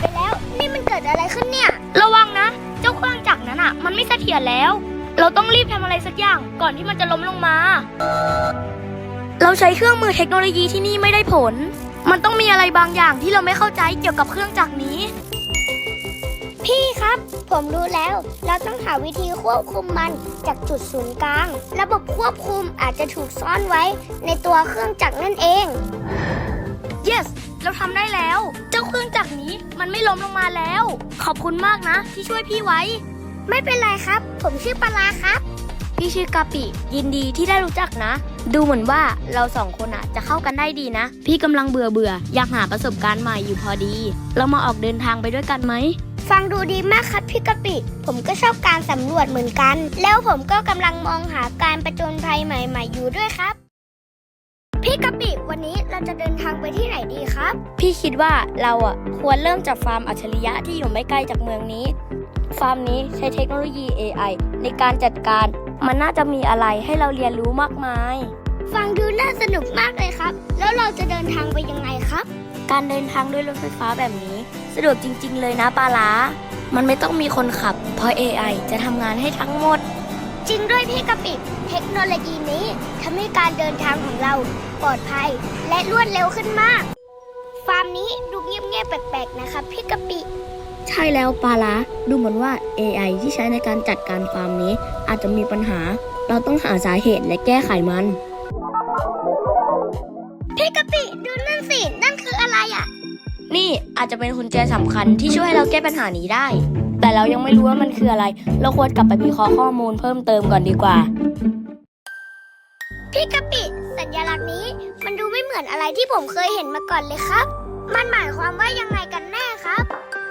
ไปแล้ว นี่มันเกิดอะไรขึ้นเนี่ย ระวังนะ เจ้าเครื่องจักรนั้นอะ มันไม่เสถียรแล้ว เราต้องรีบทำอะไรสักอย่างก่อนที่มันจะล้มลงมา เราใช้เครื่องมือเทคโนโลยีที่นี่ไม่ได้ผล มันต้องมีอะไรบางอย่างที่เราไม่เข้าใจเกี่ยวกับเครื่องจักรนี้ พี่ครับ ผมรู้แล้ว เราต้องหาวิธีควบคุมมันจากจุดศูนย์กลาง ระบบควบคุมอาจจะถูกซ่อนไว้ในตัวเครื่องจักรนั่นเอง yes เราทำได้แล้ว เจ้าเครื่องจักรนี้มันไม่ล้มลงมาแล้ว ขอบคุณมากนะ ที่ช่วยพี่ไว้ ไม่เป็นไรครับ ผมชื่อปลาครับ พี่ชื่อกาปิ ยินดีที่ได้รู้จักนะ ดูเหมือนว่าเราสองคนอะจะเข้ากันได้ดีนะ พี่กำลังเบื่อเบื่อๆอยากหาประสบการณ์ใหม่อยู่พอดี เรามาออกเดินทางไปด้วยกันไหม ฟังดูดีมากครับพี่กะปิ ผมก็ชอบการสำรวจเหมือนกัน แล้วผมก็กำลังมองหาการประจนภัยใหม่ ๆ อยู่ด้วยครับ พี่กะปิวันนี้เราจะเดินทางไปที่ไหนดีครับ พี่คิดว่าเราอะควรเริ่มจากฟาร์มอัจฉริยะที่อยู่ไม่ไกลจากเมืองนี้ ฟาร์มนี้ใช้เทคโนโลยี AI ในการจัดการ มันน่าจะมีอะไรให้เราเรียนรู้มากมาย ฟังดูน่าสนุกมากเลยครับ แล้วเราจะเดินทางไปยังไงครับ การเดินทางด้วยรถไฟฟ้าแบบนี้ สะดวกจริง ๆ เลยนะปาลามันไม่ต้องมีคนขับ เพราะ AI จะทำงานให้ทั้งหมด จริงด้วยพี่กะปิ เทคโนโลยีนี้ทำให้การเดินทางของเรา ปลอดภัย และรวดเร็วขึ้นมาก ฟาร์มนี้ดูเงียบๆแปลกๆนะครับพี่กะปิ ใช่แล้วปาลาดูเหมือนว่า AI ที่ใช้ในการจัดการฟาร์มนี้ อาจจะมีปัญหา เราต้องหาสาเหตุและแก้ไขมัน พี่กะปิดูนั่นสิ นั่นคืออะไรอะ นี่อาจจะเป็นกุญแจสำคัญที่ช่วยให้เราแก้ปัญหานี้ได้ แต่เรายังไม่รู้ว่ามันคืออะไร เราควรกลับไปวิเคราะห์ข้อมูลเพิ่มเติมก่อนดีกว่า พี่กะปิ สัญลักษณ์นี้ มันดูไม่เหมือนอะไรที่ผมเคยเห็นมาก่อนเลยครับ มันหมายความว่ายังไงกันแน่ครับ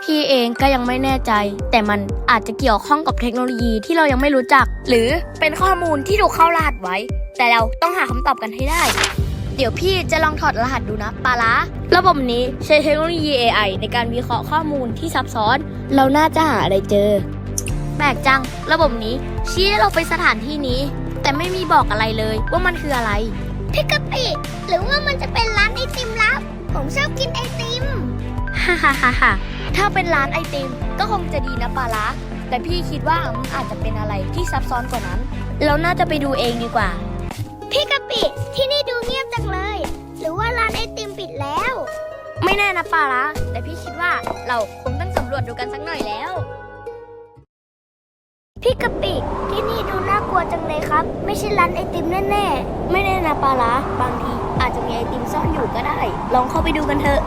พี่เองก็ยังไม่แน่ใจ แต่มันอาจจะเกี่ยวข้องกับเทคโนโลยีที่เรายังไม่รู้จัก หรือเป็นข้อมูลที่ถูกเข้ารหัสไว้ แต่เราต้องหาคำตอบกันให้ได้ เดี๋ยวพี่จะลองถอดรหัสดูนะปาละระบบนี้ใช้เทคโนโลยี AI ในการวิเคราะห์ข้อมูลที่ซับซ้อน เราน่าจะหาอะไรเจอ แปลกจัง ระบบนี้ชี้ให้เราไปสถานที่นี้ แต่ไม่มีบอกอะไรเลยว่ามันคืออะไร พี่กะปิหรือว่ามันจะเป็นร้านไอติมลับ ผมชอบกินไอติม ฮ่าฮ่าฮ่าฮ่าถ้าเป็นร้านไอติมก็คงจะดีนะปาละแต่พี่คิดว่ามันอาจจะเป็นอะไรที่ซับซ้อนกว่านั้น เราน่าจะไปดูเองดีกว่า พี่กะปิที่นี่ดูเงียบจังเลย หรือว่าร้านไอติมปิดแล้ว ไม่แน่นะปาละแต่พี่คิดว่าเราคงต้องสำรวจดูกันสักหน่อยแล้ว พี่กะปิที่ เลยครับ ไม่ใช่ร้านไอติมแน่ไม่แน่นะปาละบางทีอาจจะมีไอติมซ่อนอยู่ก็ได้ ลองเข้าไปดูกันเถอะ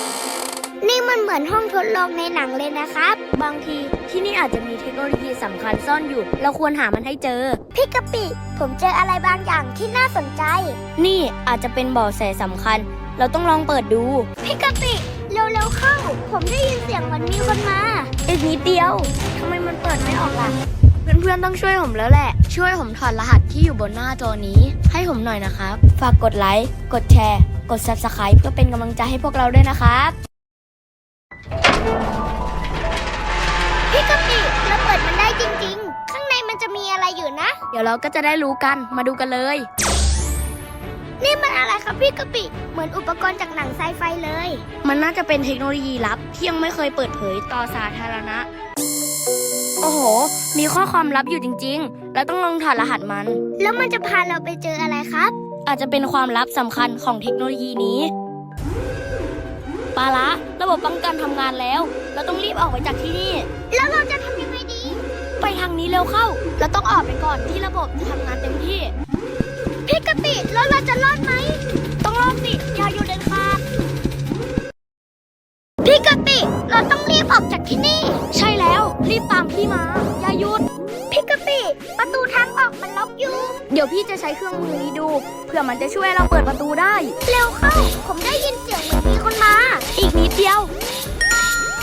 ๆนี่มันเหมือนห้องทดลองในหนังเลยนะครับ บางทีที่นี่อาจจะมีเทคโนโลยีสำคัญซ่อนอยู่ เราควรหามันให้เจอ พี่กะปิ ผมเจออะไรบางอย่างที่น่าสนใจ นี่อาจจะเป็นเบาะแสสำคัญ เราต้องลองเปิดดู พี่กะปิ เร็วๆเข้า ผมได้ยินเสียงเหมือนมีคนมา อีกนิดเดียวทำไมมันเปิดไม่ออกล่ะ เพื่อนๆต้องช่วยผมแล้วแหละ ช่วยผมถอดรหัสที่อยู่บนหน้าจอนี้ ให้ผมหน่อยนะครับ ฝากกดไลค์ กดแชร์ กด subscribe เพื่อเป็นกำลังใจให้พวกเราด้วยนะครับพี่กะปิเราเปิดมันได้จริง ๆ ข้างในมันจะมีอะไรอยู่นะ เดี๋ยวเราก็จะได้รู้กัน มาดูกันเลย นี่มันอะไรครับพี่กะปิ เหมือนอุปกรณ์จากหนังไซไฟเลย มันน่าจะเป็นเทคโนโลยีลับที่ยังไม่เคยเปิดเผยต่อสาธารณะ โอ้โห มีข้อความลับอยู่จริงๆเราต้องลองถอดรหัสมัน แล้วมันจะพาเราไปเจออะไรครับ อาจจะเป็นความลับสำคัญของเทคโนโลยีนี้ ปาละระบบป้องกันทำงานแล้ว เราต้องรีบออกไปจากที่นี่ แล้วเราจะทำยังไงดี ไปทางนี้เร็วเข้า เราต้องออกไปก่อนที่ระบบจะทำงานเต็มที่ พี่กะปิแล้วเราจะรอดไหม ต้องรอดสิอย่าหยุดเด็ดขาดพี่กะปิเราต้อง รีบออกจากที่นี่ ใช่แล้ว รีบตามพี่มา อย่าหยุด พี่กะปิประตูทางออกมันล็อกอยู่ เดี๋ยวพี่จะใช้เครื่องมือนี้ดูเพื่อมันจะช่วยเราเปิดประตูได้ เร็วเข้า ผมได้ยินเสียงเหมือนมีคนมา อีกนิดเดียว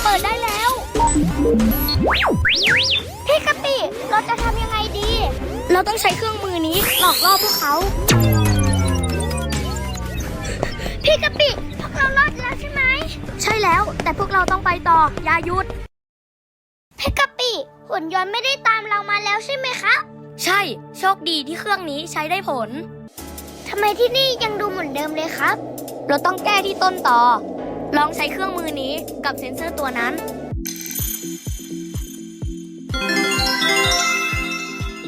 เปิดได้แล้ว พี่กะปิเราจะทำยังไงดี เราต้องใช้เครื่องมือนี้หลอกล่อพวกเขา เราต้องไปต่อ อย่าหยุดพี่กะปิหุ่นยนต์ไม่ได้ตามเรามาแล้วใช่ไหมครับใช่ โชคดีที่เครื่องนี้ใช้ได้ผล ทำไมที่นี่ยังดูเหมือนเดิมเลยครับ เราต้องแก้ที่ต้นต่อ ลองใช้เครื่องมือนี้กับเซ็นเซอร์ตัวนั้น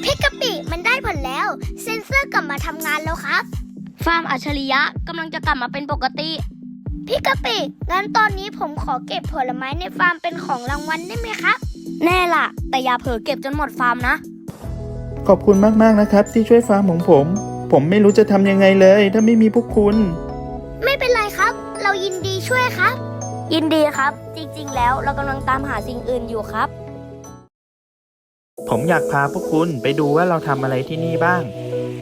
พี่กะปิมันได้ผลแล้ว เซ็นเซอร์กลับมาทำงานแล้วครับ ฟาร์มอัจฉริยะกำลังจะกลับมาเป็นปกติ พี่กะปิ งั้นตอนนี้ผมขอเก็บผลไม้ในฟาร์มเป็นของรางวัลได้ไหมครับ แน่ล่ะ แต่อย่าเผลอเก็บจนหมดฟาร์มนะ ขอบคุณมากๆนะครับ ที่ช่วยฟาร์มของผม ผมไม่รู้จะทำยังไงเลย ถ้าไม่มีพวกคุณ ไม่เป็นไรครับ เรายินดีช่วยครับ ยินดีครับ จริงๆ แล้วเรากำลังตามหาสิ่งอื่นอยู่ครับ ผมอยากพาพวกคุณไปดูว่าเราทำอะไรที่นี่บ้าง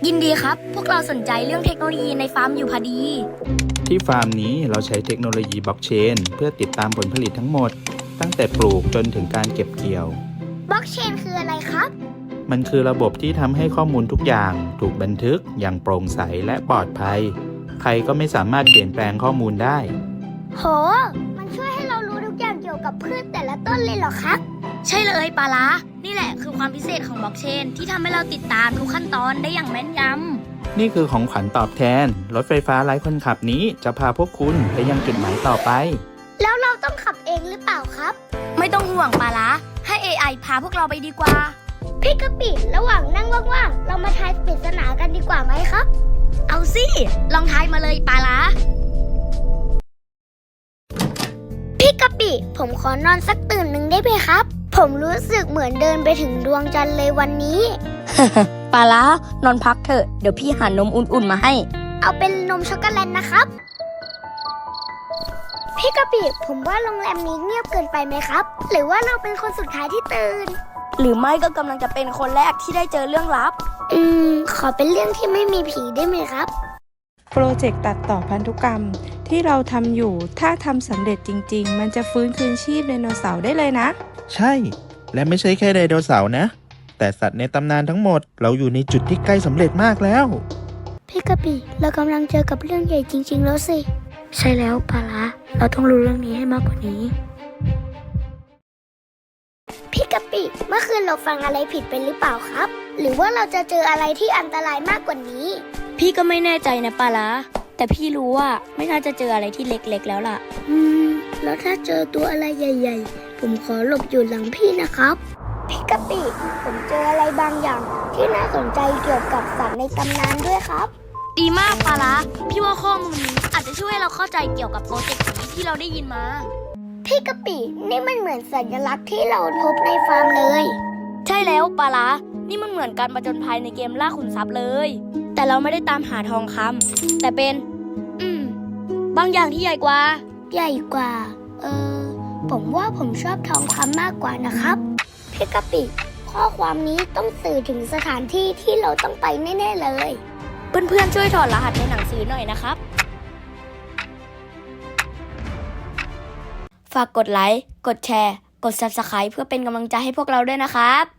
ยินดีครับ พวกเราสนใจเรื่องเทคโนโลยีในฟาร์มอยู่พอดี ที่ฟาร์มนี้เราใช้เทคโนโลยีบล็อกเชน เพื่อติดตามผลผลิตทั้งหมด ตั้งแต่ปลูกจนถึงการเก็บเกี่ยว บล็อกเชนคืออะไรครับ มันคือระบบที่ทำให้ข้อมูลทุกอย่าง ถูกบันทึกอย่างโปร่งใสและปลอดภัย ใครก็ไม่สามารถเปลี่ยนแปลงข้อมูลได้ โหมันช่วยให้เรารู้ทุ กอย่างเกี่ยวกับพืชแต่ละต้นเลยเหรอครับ ใช่เลยปาละนี่แหละคือความพิเศษของบล็อกเชน ที่ทำให้เราติดตามทุกขั้นตอนได้อย่างแม่นยำนี่คือของขวัญตอบแทน รถไฟฟ้าไร้คนขับนี้จะพาพวกคุณไปยังจุดหมายต่อไป แล้วเราต้องขับเองหรือเปล่าครับ ไม่ต้องห่วงปาละให้ AI พาพวกเราไปดีกว่า พี่กะปิระหว่างนั่งว่างๆ เรามาทายปริศนากันดีกว่าไหมครับ เอาสิ ลองทายมาเลยปาละ กะปิ ผมขอนอนสักตื่นหนึ่งได้ไหมครับ ผมรู้สึกเหมือนเดินไปถึงดวงจันทร์เลยวันนี้ปาละนอนพักเถอะ เดี๋ยวพี่หานมอุ่นๆมาให้ เอาเป็นนมช็อกโกแลตนะครับ พี่กะปิ ผมว่าโรงแรมนี้เงียบเกินไปไหมครับ หรือว่าเราเป็นคนสุดท้ายที่ตื่น หรือไม่ก็กำลังจะเป็นคนแรกที่ได้เจอเรื่องลับ อืม ขอเป็นเรื่องที่ไม่มีผีได้ไหมครับ โปรเจกต์ตัดต่อพันธุกรรม ที่เราทำอยู่ถ้าทำสำเร็จจริง ๆ มันจะฟื้นคืนชีพไดโนเสาร์ได้เลยนะ ใช่ และไม่ใช่แค่ไดโนเสาร์นะ แต่สัตว์ในตำนานทั้งหมด เราอยู่ในจุดที่ใกล้สำเร็จมากแล้ว พี่กะปิเรากำลังเจอกับเรื่องใหญ่จริง ๆ แล้วสิ ใช่แล้วปาละเราต้องรู้เรื่องนี้ให้มากกว่านี้ พี่กะปิเมื่อคืนเราฟังอะไรผิดไปหรือเปล่าครับ หรือว่าเราจะเจออะไรที่อันตรายมากกว่านี้ พี่ก็ไม่แน่ใจนะปาละแต่พี่รู้ว่าไม่น่าจะเจออะไรที่เล็กๆแล้วล่ะ อืม แล้วถ้าเจอตัวอะไรใหญ่ ๆ ผมขอหลบอยู่หลังพี่นะครับ พี่กะปิ ผมเจออะไรบางอย่าง ที่น่าสนใจเกี่ยวกับสัตว์ในตำนานด้วยครับ ดีมากปาละพี่ว่าข้อมูลนี้อาจจะช่วยให้เราเข้าใจเกี่ยวกับโปรเจกต์นี้ที่เราได้ยินมา พี่กะปินี่มันเหมือนสัญลักษณ์ที่เราพบในฟาร์มเลย ใช่แล้วปาละนี่มันเหมือนการประจนภัยในเกมล่าขุนทรัพย์เลย แต่เราไม่ได้ตามหาทองคำแต่เป็น อืม บางอย่างที่ใหญ่กว่า ใหญ่กว่า เออ ผมว่าผมชอบทองคำมากกว่านะครับพี่กะปิ ข้อความนี้ต้องสื่อถึงสถานที่ที่เราต้องไปแน่ๆเลย เพื่อนๆช่วยถอดรหัสในหนังสือหน่อยนะครับ ฝากกดไลค์ กดแชร์ กด Subscribe เพื่อเป็นกำลังใจให้พวกเราด้วยนะครับ